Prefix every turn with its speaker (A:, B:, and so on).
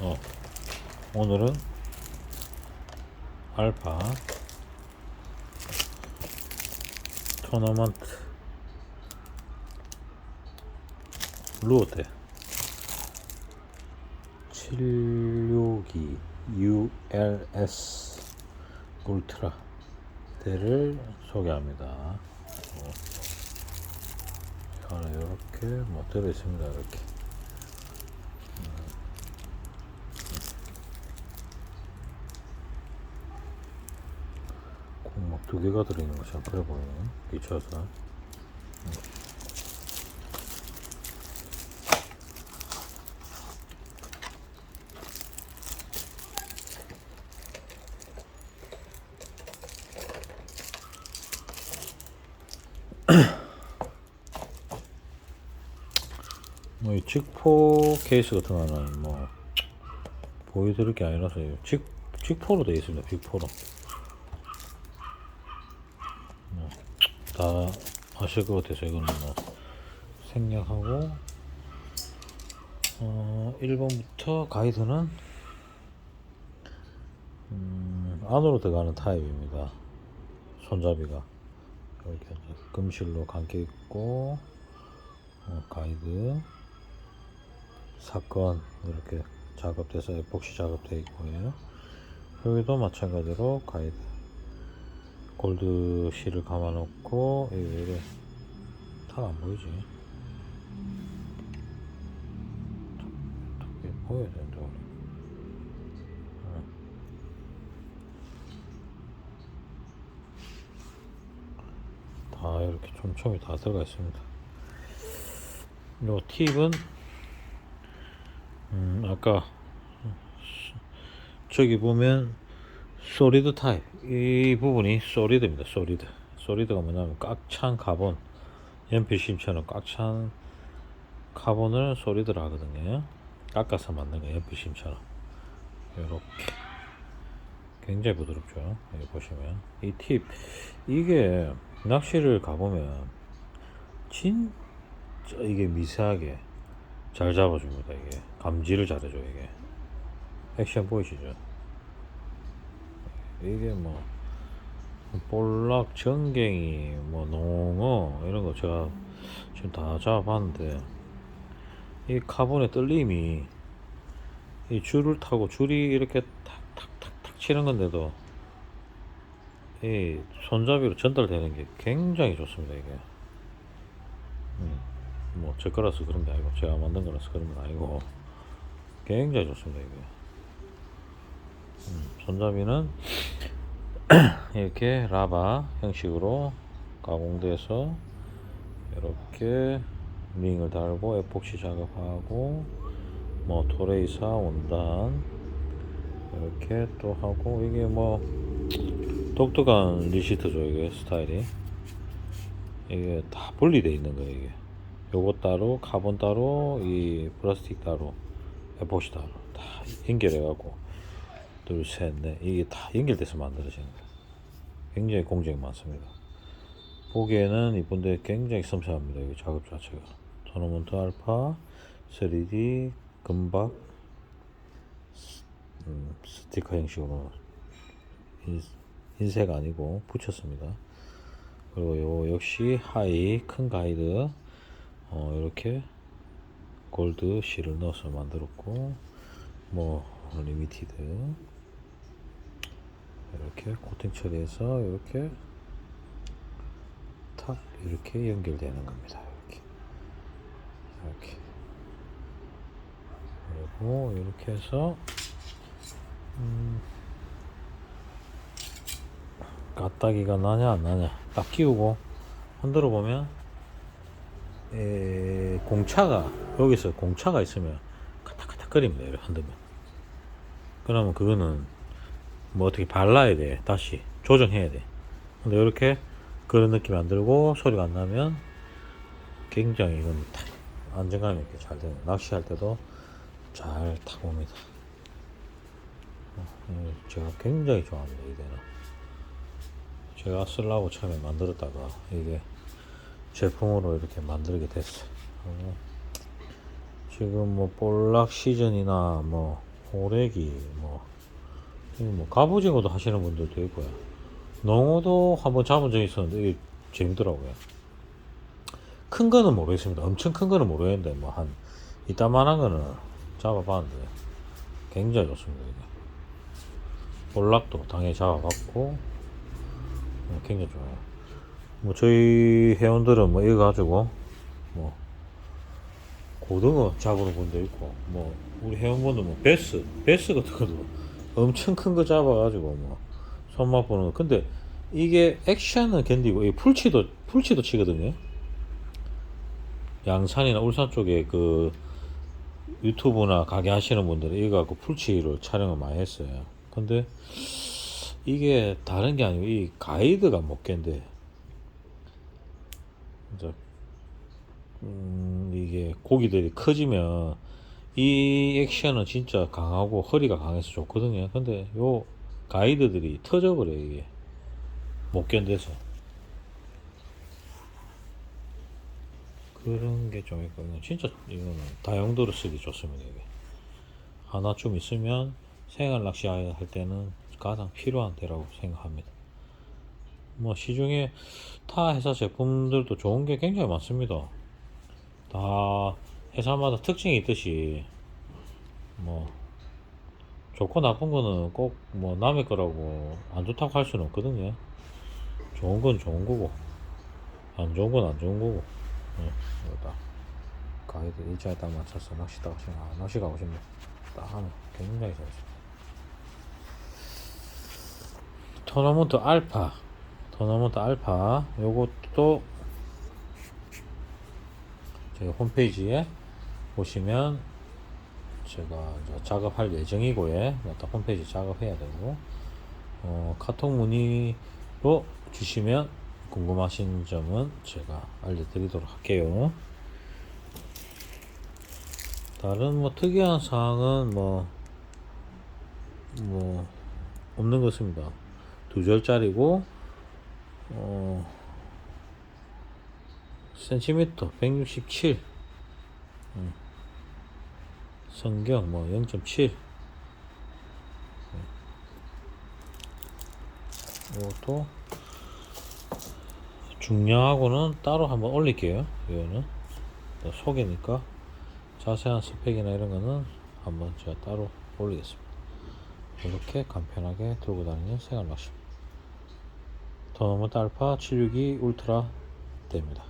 A: 어, 오늘은 알파 토너먼트 루어테 762 ULS 울트라 대를 소개합니다. 어. 이렇게 뭐 들어 있습니다. 이렇게. 공막 두 개가 들어있는 것처럼 그래 보이네. 비춰서. 뭐이 직포 케이스 같은 거는 뭐 보여드릴 게 아니라서 직 직포로 되어 있습니다. 직포로. 뭐, 다 아실 것 같아서 이거는 뭐 생략하고 어 1번부터 가이드는 음, 안으로 들어가는 타입입니다. 손잡이가 이렇게 금실로 감겨 있고 어, 가이드 사건 이렇게 작업돼서 에폭시 작업되어 있고요. 여기도 마찬가지로 가이드 골드 실을 감아놓고 이게 왜 이래 다안 보이지? 이게 보여야. 어. 다 이렇게 촘촘히 다 들어가 있습니다. 요 팁은 음, 아까 저기 보면 소리드 타입 이 부분이 소리드입니다. 소리드. 소리드가 뭐냐면 꽉찬 카본 연필 심처럼 꽉찬 카본을 소리드라 하거든요. 깎아서 만든 거 연필 심처럼 이렇게 굉장히 부드럽죠. 여기 보시면 이 팁 이게 낚시를 가보면 진짜 이게 미세하게 잘 잡아줍니다. 이게 감지를 잘해줘 이게 액션 보이시죠? 이게 뭐 볼락, 전갱이, 뭐 농어 이런 거 제가 지금 다 잡아봤는데 이 카본의 떨림이 이 줄을 타고 줄이 이렇게 탁탁탁탁 치는 건데도 이 손잡이로 전달되는 게 굉장히 좋습니다 이게. 음, 뭐제 거라서 그런 게 아니고 제가 만든 거라서 그런 건 아니고 굉장히 좋습니다 이게. 음, 손잡이는 이렇게 라바 형식으로 가공돼서 이렇게 링을 달고 에폭시 작업하고 뭐 토레이사 원단 이렇게 또 하고 이게 뭐 독특한 리시트죠 이게 스타일이. 이게 다 분리되어 있는 거예요 이게. 요거 따로 카본 따로 이 플라스틱 따로 에폭시 따로 다 연결해 갖고 둘 셋 넷. 이게 다 연결돼서 만들어지는 거예요. 굉장히 공정이 많습니다. 보기에는 이쁜데 굉장히 섬세합니다 이 작업 자체가. 토너먼트 알파 3D 금박 음, 스티커 형식으로 인- 인쇄가 아니고 붙였습니다. 그리고 요 역시 하이 큰 가이드 어, 이렇게 골드 실을 넣어서 만들었고 뭐 리미티드 이렇게 코팅 처리해서 이렇게 탁 이렇게 연결되는 겁니다. 이렇게. 이렇게. 그리고 이렇게 해서 음, 가따기가 나냐 안 나냐. 딱 끼우고 흔들어 보면 에, 공차가 여기서 공차가 있으면 카탁카탁 거립니다. 이렇게 흔들면. 그러면 그거는 뭐 어떻게 발라야 돼. 다시 조정해야 돼. 근데 이렇게 그런 느낌이 안 들고 소리가 안 나면 굉장히 이건 탁 안정감 있게 잘 되는 낚시할 때도 잘 타고 옵니다. 어, 예, 제가 굉장히 좋아합니다 이대는. 제가 쓰려고 처음에 만들었다가 이게 제품으로 이렇게 만들게 됐어요. 어, 지금 뭐 볼락 시즌이나 뭐 호래기 뭐, 이 뭐 갑오징어도 하시는 분들도 있고요. 농어도 한번 잡은 적이 있었는데 이게 재밌더라고요. 큰 거는 모르겠습니다. 엄청 큰 거는 모르겠는데 뭐 한 이따만한 거는 잡아봤는데 굉장히 좋습니다. 이게. 볼락도 당연히 잡아봤고 어, 굉장히 좋아요. 뭐 저희 회원들은 뭐 이거 가지고 뭐 고등어 잡으러 본 데 있고 뭐 우리 회원분들 뭐 베스 베스 같은 것도 엄청 큰 거 잡아가지고 뭐 손맛 보는 거. 근데 이게 액션은 견디고 이 풀치도 풀치도 치거든요. 양산이나 울산 쪽에 그 유튜브나 가게 하시는 분들은 이거 갖고 풀치를 촬영을 많이 했어요. 근데 이게 다른 게 아니고 이 가이드가 못 이제 음, 이게 고기들이 커지면 이 액션은 진짜 강하고 허리가 강해서 좋거든요. 근데 요 가이드들이 터져버려 이게 못 견뎌서 그런 게 좀 있거든요. 진짜 이거는 다용도로 쓰기 좋습니다. 이게 하나쯤 있으면 생활 낚시 할 때는 가장 필요한 대라고 생각합니다. 뭐 시중에 타 회사 제품들도 좋은 게 굉장히 많습니다. 다 회사마다 특징이 있듯이 뭐 좋고 나쁜 거는 꼭 뭐 남의 거라고 안 좋다고 할 수는 없거든요. 좋은 건 좋은 거고 안 좋은 건 안 좋은 거고. 예, 이거다. 가이드 일자에 딱 맞춰서 낚시 딱 하시면 아, 낚시 가고 싶네. 딱 하면 굉장히 잘했습니다. 토너먼트 알파 토너먼트 알파 요것도 저희 홈페이지에 보시면 제가 작업할 예정이고요. 또 홈페이지 작업해야 되고 어, 카톡 문의로 주시면 궁금하신 점은 제가 알려드리도록 할게요. 다른 뭐 특이한 사항은 뭐, 뭐, 없는 것 같습니다. 두 절짜리고, 어, 센티미터 167 음. 성경 뭐 0.7 이것도 중량하고는 따로 한번 올릴게요 이거는. 또 속이니까 자세한 스펙이나 이런 거는 한번 제가 따로 올리겠습니다. 이렇게 간편하게 들고 다니는 생활 낚시 토너먼트 알파 762 울트라 됩니다